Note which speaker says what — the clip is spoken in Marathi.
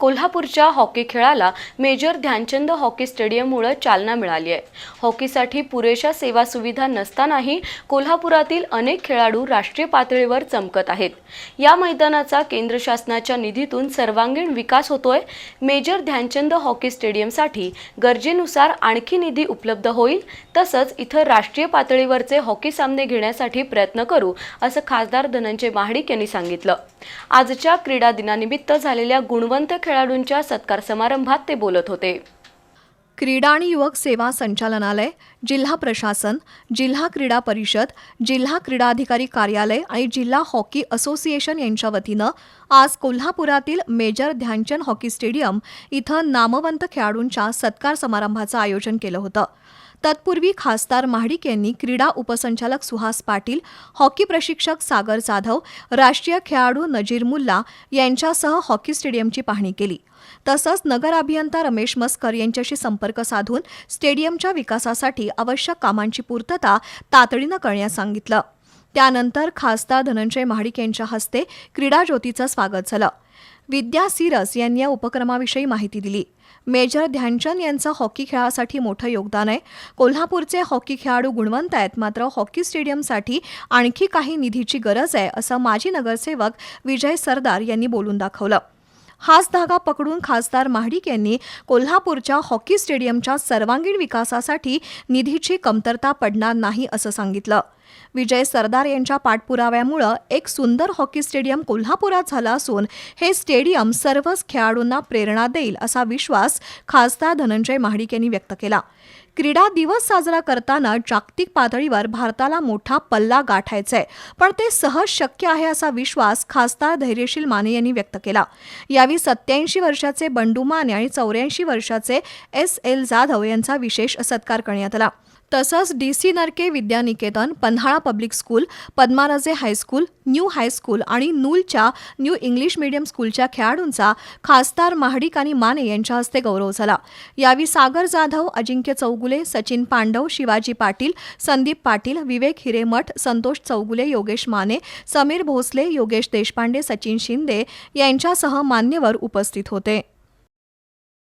Speaker 1: कोल्हापूरच्या हॉकी खेळाला मेजर ध्यानचंद हॉकी स्टेडियममुळे चालना मिळाली आहे. हॉकीसाठी पुरेशा सेवा सुविधा नसतानाही कोल्हापुरातील अनेक खेळाडू राष्ट्रीय पातळीवर चमकत आहेत. या मैदानाचा केंद्र शासनाच्या निधीतून सर्वांगीण विकास होतोय. मेजर ध्यानचंद हॉकी स्टेडियमसाठी गरजेनुसार आणखी निधी उपलब्ध होईल तसंच इथं राष्ट्रीय पातळीवरचे हॉकी सामने घेण्यासाठी प्रयत्न करू असं खासदार धनंजय महाडिक यांनी सांगितलं. आजच्या क्रीडा दिनानिमित्त झालेल्या गुणवंत खेळाडूंच्या सत्कार समारंभात ते बोलत होते.
Speaker 2: क्रीडा आणि युवक सेवा संचालनालय जिल्हा प्रशासन जिल्हा क्रीडा परिषद जिल्हा क्रीडाधिकारी कार्यालय आणि जिल्हा हॉकी असोसिएशन यांच्या वतीनं आज कोल्हापुरातील मेजर ध्यानचंद हॉकी स्टेडियम इथं नामवंत खेळाडूंच्या सत्कार समारंभाचं आयोजन केलं होतं. तत्पूर्वी खासदार महाडिक यांनी क्रीडा उपसंचालक सुहास पाटील हॉकी प्रशिक्षक सागर जाधव राष्ट्रीय खेळाडू नजीर मुल्ला यांच्यासह हॉकी स्टेडियमची पाहणी केली. तसंच नगर अभियंता रमेश मस्कर यांच्याशी संपर्क साधून स्टेडियमच्या विकासासाठी आवश्यक कामांची पूर्तता तातडीनं करण्यास सांगितलं. त्यानंतर खासदार धनंजय महाडिक यांच्या हस्ते क्रीडा ज्योतीचं स्वागत झालं. विद्या सिरस यांनी या उपक्रमाविषयी माहिती दिली. मेजर ध्यानचंद यांचं हॉकी खेळासाठी मोठं योगदान आहे. कोल्हापूरचे हॉकी खेळाडू गुणवंत आहेत. मात्र हॉकी स्टेडियमसाठी आणखी काही निधीची गरज आहे असं माजी नगरसेवक विजय सरदार यांनी बोलून दाखवलं. हाच धागा पकडून खासदार महाडिक यांनी कोल्हापूरच्या हॉकी स्टेडियमच्या सर्वांगीण विकासासाठी निधीची कमतरता पडणार नाही असं सांगितलं. विजय सरदार यांच्या पाठपुराव्यामुळं एक सुंदर हॉकी स्टेडियम कोल्हापुरात झालं असून हे स्टेडियम सर्वच खेळाडूंना प्रेरणा देईल असा विश्वास खासदार धनंजय महाडिक यांनी व्यक्त केला. क्रीडा दिवस साजरा करताना जागतिक पातळीवर भारताला मोठा पल्ला गाठायचा आहे पण ते सहज शक्य आहे असा विश्वास खासदार धैर्यशील माने यांनी व्यक्त केला. यावेळी सत्याऐंशी वर्षाचे बंडू माने आणि चौऱ्याऐंशी वर्षाचे एस एल जाधव यांचा विशेष सत्कार करण्यात आला. तसंच D C Narake Vidyaniketan Panhala public school Padmaraje high school new high school आणि नूलच्या न्यू इंग्लिश मीडियम स्कूलच्या खेळाडूंचा खासदार महाडिक आणि माने यांच्या हस्ते गौरव झाला. यावेळी सागर जाधव अजिंक्य चौगुले सचिन पांडव शिवाजी पाटील संदीप पाटील विवेक हिरेमठ संतोष चौगुले योगेश माने समीर भोसले योगेश देशपांडे सचिन शिंदे यांच्यासह मान्यवर उपस्थित होते.